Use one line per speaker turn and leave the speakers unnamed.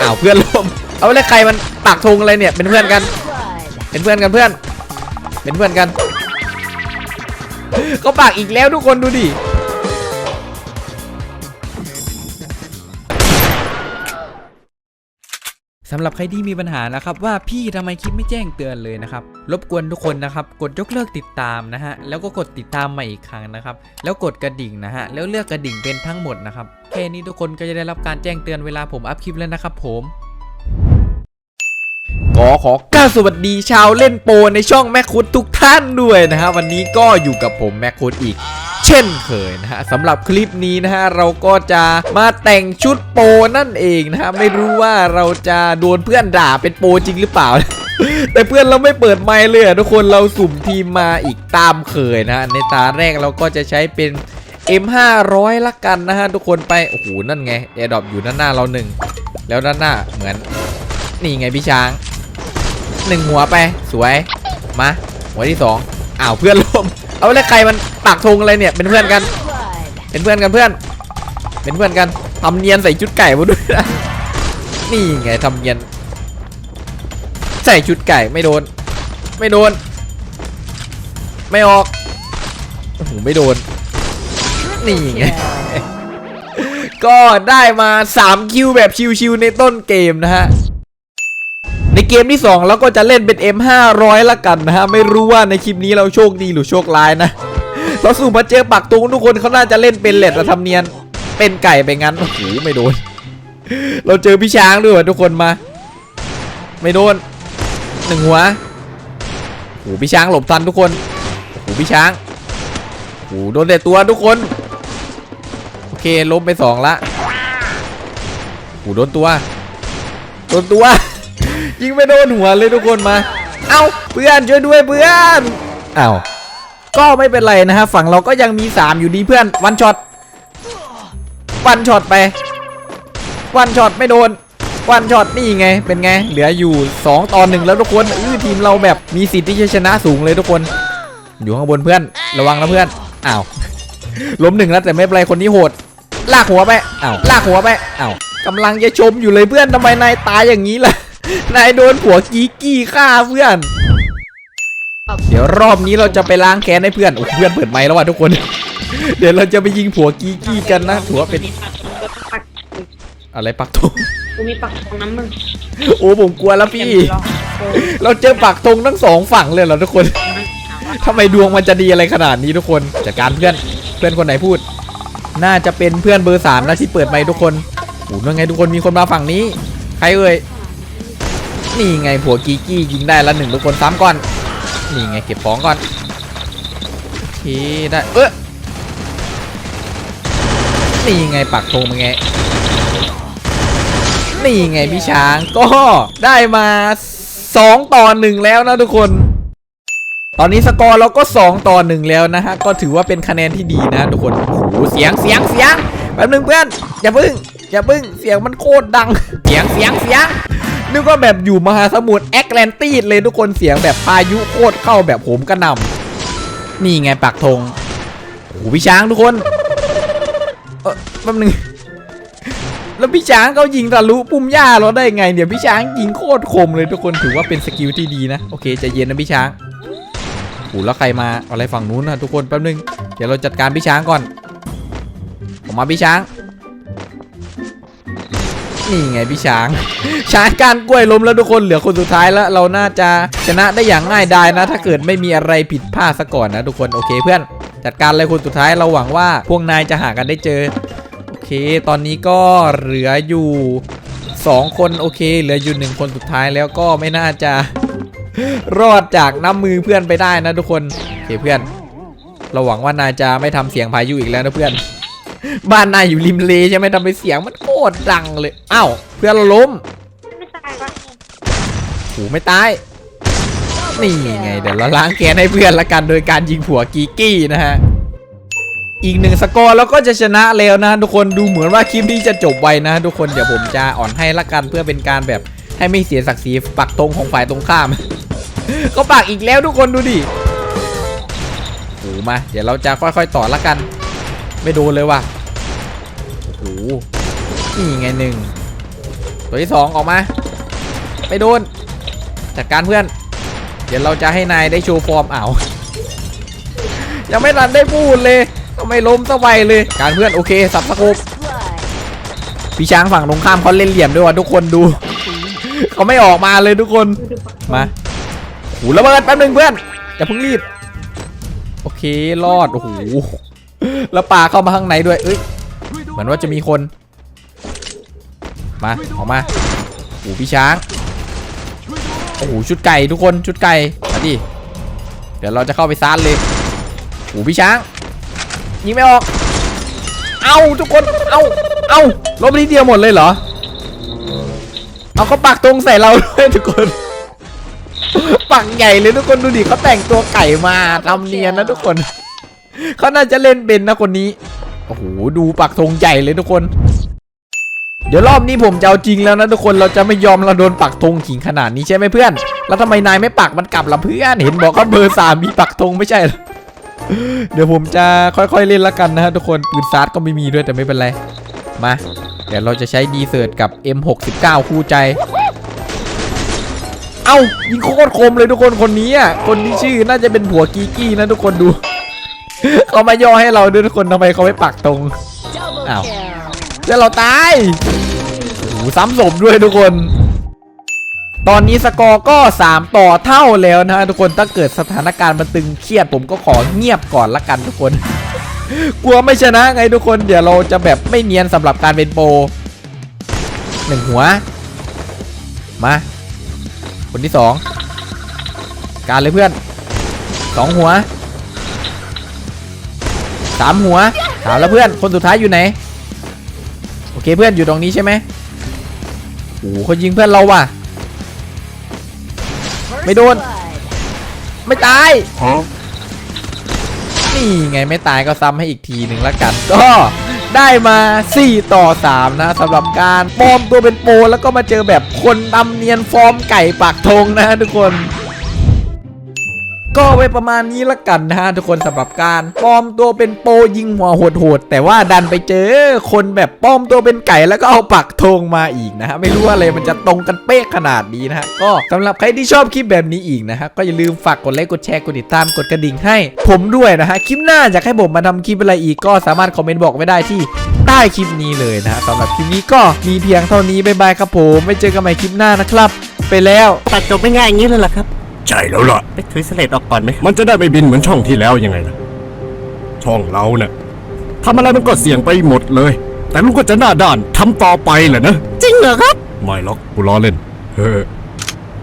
อ้าวเพื่อนร่วมเอาแล้วใครมันปากธงอะไรเนี่ยเป็นเพื่อนกัน เป็นเพื่อนกันเพื่อน เป็นเพื่อนกันเขาปากอีกแล้วทุกคนดูดิ สำหรับใครที่มีปัญหานะครับว่าพี่ทำไมคลิปไม่แจ้งเตือนเลยนะครับ รบกวนทุกคนนะครับ กดยกเลิกติดตามนะฮะ แล้วก็กดติดตามใหม่อีกครั้งนะครับ แล้วกดกระดิ่งนะฮะ แล้วเลือกกระดิ่งเป็นทั้งหมดนะครับ แค่นี้ทุกคนก็จะได้รับการแจ้งเตือนเวลาผมอัพคลิปแล้วนะครับผมขอขอกล่าสวัสดีชาวเล่นโปในช่องแมคคุดทุกท่านด้วยนะฮะ วันนี้ก็อยู่กับผมแมคคุดอีก เช่นเคยนะฮะสำหรับคลิปนี้นะฮะเราก็จะมาแต่งชุดโปนั่นเองนะฮะไม่รู้ว่าเราจะโดนเพื่อนด่าเป็นโปจริงหรือเปล่า แต่เพื่อนเราไม่เปิดไมค์เลยอะทุกคนเราสุ่มทีมมาอีกตามเคยนะฮะในตาแรกเราก็จะใช้เป็น M500 ละกันนะฮะทุกคนไปโอ้โหนั่นไงแอร์ดรอปอยู่ด้านหน้าเราหนึ่งแล้วด้านหน้าเหมือน นี่ไงพี่ช้างหนึ่งหัวไปสวยมาหัวที่สองอ้าวเพื่อนล้ม เอาแล้วใครมันปักธงอะไรเนี่ย เป็นเพื่อนกัน เป็นเพื่อนกันเพื่อน เป็นเพื่อนกันทำเนียนใส่ชุดไก่มาด้วยนะนี่ไงทำเนียน ใส่ชุดไก่ไม่โดน ไม่โดน ไม่ออกโอ้โหไม่โดน นี่ไง ก็ได้มา 3 คิวแบบชิวๆในต้นเกมนะฮะ ในเกมที่2เราก็จะเล่นเป็น M500 ละกันนะฮะไม่รู้ว่าในคลิปนี้เราโชคดีหรือโชคร้ายนะเราสู่มาเจอปักตุงทุกคนเขาน่าจะเล่นเป็นแหละแต่ทำเนียนเป็นไก่ไปงั้นโอ้โหไม่โดน เราเจอพี่ช้างด้วยทุกคนมา ไม่โดนหนึ่งหัวโอ้โหพี่ช้างหลบทันทุกคนโอ้โหพี่ช้างโอ้โหโดนแต่ตัวทุกคนโอเคล้มไปสองละโอ้โหโดนตัวโดนตัว ยิงไม่โดนหัวเลยทุกคนมา เอ้าเพื่อนช่วยด้วยเพื่อนเอ้าก็ไม่เป็นไรนะฮะฝั่งเราก็ยังมี 3 อยู่ดีเพื่อนวันช็อตวันช็อตไป วันช็อตไม่โดน วันช็อตนี่ไงเป็นไง เหลืออยู่ 2ต่อหนึ่งแล้วทุกคนอื้อทีมเราแบบมีสิทธิ์ที่จะชนะสูงเลยทุกคน อยู่ข้างบนเพื่อน ระวังนะเพื่อนอ้าวล้มหนึ่งแล้วแต่ไม่เป็นไรคนนี้โหด ลากหัวไปอ้าวลากหัวไปอ้าวกำลังจะชมอยู่เลยเพื่อนทำไมนายตายอย่างนี้ล่ะ นายโดนผัวกีกี้ฆ่าเพื่อน เดี๋ยวรอบนี้เราจะไปล้างแค้นให้เพื่อนโอ้เพื่อนเปิดไมค์แล้วว่ะทุกคน เดี๋ยวเราจะไปยิงผัวกีกี้กันนะถือว่าเป็น
มีปักปัก
อะไรปักธง
กูมีปักตรงน้ำมึง
โอ้ผมกลัวแล้วพี่
ลองโอ้
เราเจอปักธงทั้งสองฝั่งเลยเหรอทุกคนทำไมดวงมันจะดีอะไรขนาดนี้ทุกคนจัดการเพื่อนเพื่อนคนไหนพูด น่าจะเป็นเพื่อนเบอร์สามนะที่เปิดไมค์ทุกคนโอ้นั่นไงทุกคนมีคนมาฝั่งนี้ ใครเอ่ย นี่ไงผัวกีกี้ยิงได้ละหนึ่งทุกคนซ้ำก่อน นี่ไงเก็บของก่อนโอเคได้เออนี่ไงปักธงเป็นไง นี่ไงพี่ช้างก็ได้มาสองต่อหนึ่งแล้วนะทุกคน ตอนนี้สกอร์เราก็ 2 ต่อ1แล้วนะฮะ ก็ถือว่าเป็นคะแนนที่ดีนะทุกคน โอ้โห เสียงเสียงเสียงแป๊บนึงเพื่อน อย่าพึ่ง อย่าพึ่ง เสียงมันโคตรดัง เสียงเสียงเสียง นึกว่าแบบอยู่มหาสมุทรแอตแลนติสเลยทุกคนเสียงแบบพายุโคตรเข้าแบบโหมกระหน่ำนี่ไงปักธงโอ้พี่ช้างทุกคนเออแป๊บนึงแล้วพี่ช้างเขายิงทะลุปุ่มหญ้าเราได้ไงเดี๋ยวพี่ช้างยิงโคตรคมเลยทุกคนถือว่าเป็นสกิลที่ดีนะโอเคใจเย็นนะพี่ช้างโอ้แล้วใครมาอะไรฝั่งนู้นนะทุกคนแป๊บนึงเดี๋ยวเราจัดการพี่ช้างก่อนผมมาพี่ช้าง นี่ไงพี่ช้าง ช้างการกล้วยล้มแล้วทุกคนเหลือคนสุดท้ายแล้วเราน่าจะชนะได้อย่างง่ายดายนะ ถ้าเกิดไม่มีอะไรผิดพลาดซะก่อนนะทุกคนโอเคเพื่อน จัดการเลยคนสุดท้ายเราหวังว่าพวกนายจะหากันได้เจอโอเค ตอนนี้ก็เหลืออยู่สองคนโอเค เหลืออยู่หนึ่งคนสุดท้ายแล้วก็ไม่น่าจะ รอดจากน้ำมือเพื่อนไปได้นะทุกคนโอเคเพื่อน เราหวังว่านายจะไม่ทำเสียงพายุอีกแล้วนะเพื่อน บ้านนายอยู่ริมเลใช่ไหมทำไปเสียงมันโคตรดังเลยอ้าวเพื่อนเราล้ม
ไม่ตายวะ
โหไม่ตายนี่ไงเดี๋ยวเราล้างแค้นให้เพื่อนละกันโดยการยิงผัวกีกี้นะฮะอีกหนึ่งสกอร์แล้วก็จะชนะแล้วนะทุกคนดูเหมือนว่าคลิปนี้จะจบไวนะ ทุกคนเดี๋ยวผมจะอ่อนให้ละกันเพื่อเป็นการแบบให้ไม่เสียศักดิ์ศรีปักตรงของฝ่ายตรงข้าม ก็ปักอีกแล้วทุกคนดูดิโอ้โหมา เดี๋ยวเราจะค่อยๆ ต่อละกัน ไม่โดนเลยว่ะโอ้โห นี่ไงหนึ่งตัวที่สองออกมา ไปโดน จัดการเพื่อน เดี๋ยวเราจะให้นายได้โชว์ฟอร์มอ้าวยังไม่ทันได้พูดเลยทำไมล้มสบายเลย การเพื่อนโอเคสับสะโคบพี่ช้างฝั่งตรงข้ามเขาเล่นเหลี่ยมด้วยว่ะทุกคนดู เขาไม่ออกมาเลยทุกคน มาโหูระเบิดแป๊บหนึงเพื่อนอย่าเพิ่งรีบ โอเครอด โอ้โห แล้วปลาเข้ามาข้างในด้วย เอ้ย เหมือนว่าจะมีคน มาออกมาโอ้โหพี่ช้างโอ้โหชุดไก่ทุกคนชุดไก่มาดิเดี๋ยวเราจะเข้าไปซ่านเลยโอ้โหพี่ช้างยิงไม่ออก เอาทุกคนเอาเอาลบนิดเดียวหมดเลยเหรอ เอาเขาปักตรงใส่เราด้วยทุกคนปักใหญ่เลยทุกคนดูดิเขาแต่งตัวไก่มาทำเนียนนะทุกคนเขาน่าจะเล่นเป็นนะคนนี้ โอ้โหดูปักธงใหญ่เลยทุกคน เดี๋ยวรอบนี้ผมจะเอาจริงแล้วนะทุกคนเราจะไม่ยอมเราโดนปักธงขิงขนาดนี้ใช่ไหมเพื่อน แล้วทำไมนายไม่ปักมันกลับล่ะเพื่อนเห็นบอกว่าเบอร์สามมีปักธงไม่ใช่เหรอเดี๋ยวผมจะค่อยๆเล่นละกันนะฮะทุกคนปืนซาร์ดก็ไม่มีด้วยแต่ไม่เป็นไรมาเดี๋ยวเราจะใช้ดีเซิร์ตกับ M69 คู่ใจ เอ้ายิงโคตรคมเลยทุกคนคนนี้อะคนที่ชื่อน่าจะเป็นผัวกีกี้นะทุกคนดู เขามาย่อให้เราด้วยทุกคนทำไมเขาไม่ปักตรง อ้าว แล้วเราตายโอ้โหซ้ำศพด้วยทุกคน ตอนนี้สกอร์ก็ 3 ต่อเท่าแล้วนะฮะทุกคนถ้าเกิดสถานการณ์มันตึงเครียดผมก็ขอเงียบก่อนละกันทุกคน กลัวไม่ชนะไงทุกคนเดี๋ยวเราจะแบบไม่เนียนสำหรับการเป็นโปรหนึ่งหัว มา คนที่สอง การเลยเพื่อนสองหัว สามหัวถามแล้วเพื่อนคนสุดท้ายอยู่ไหน โอเคเพื่อนอยู่ตรงนี้ใช่ไหมโอ้โหคนยิงเพื่อนเราว่ะ ไม่โดน ไม่ตายนี่ไงไม่ตายก็ซ้ำให้อีกทีหนึ่งละกัน ก็ได้มา 4 ต่อ 3 นะสำหรับการปลอมตัวเป็นโปแล้วก็มาเจอแบบคนดำเนียนฟอร์มไก่ปากธงนะทุกคน ก็ไว้ประมาณนี้ละกันนะฮะทุกคนสำหรับการปลอมตัวเป็นโปยิงหัวโหดๆแต่ว่าดันไปเจอคนแบบปลอมตัวเป็นไก่แล้วก็เอาปักธงมาอีกนะฮะไม่รู้ว่าอะไรมันจะตรงกันเป๊ะขนาดนี้นะฮะก็สำหรับใครที่ชอบคลิปแบบนี้อีกนะฮะก็อย่าลืมฝากกดไลค์กดแชร์กดติดตามกดกระดิ่งให้ ผมด้วยนะฮะคลิปหน้าอยากให้ผมมาทำคลิปอะไรอีกก็สามารถคอมเมนต์บอกไว้ได้ที่ใต้คลิปนี้เลยนะฮะสำหรับคลิปนี้ก็มีเพียงเท่านี้บ๊ายบายครับผมไว้เจอกันใหม่คลิปหน้านะครับ ไปแล้ว
ตัดจบไม่ง่ายอย่างนี้เลยเหรอครับ
ใช่แล้วล่ะ
ไปถือสเลดออกก่อนไหม
มันจะได้ไม่บินเหมือนช่องที่แล้วยังไงล่ะ ช่องเราเนะ่ะทำอะไรมันก็เสี่ยงไปหมดเลย แต่ลูกก็จะหน้าด้านทำต่อไปแหละนะ
จริงเหรอครับ
ไม่หรอกกูล้อเล่น เฮ้อ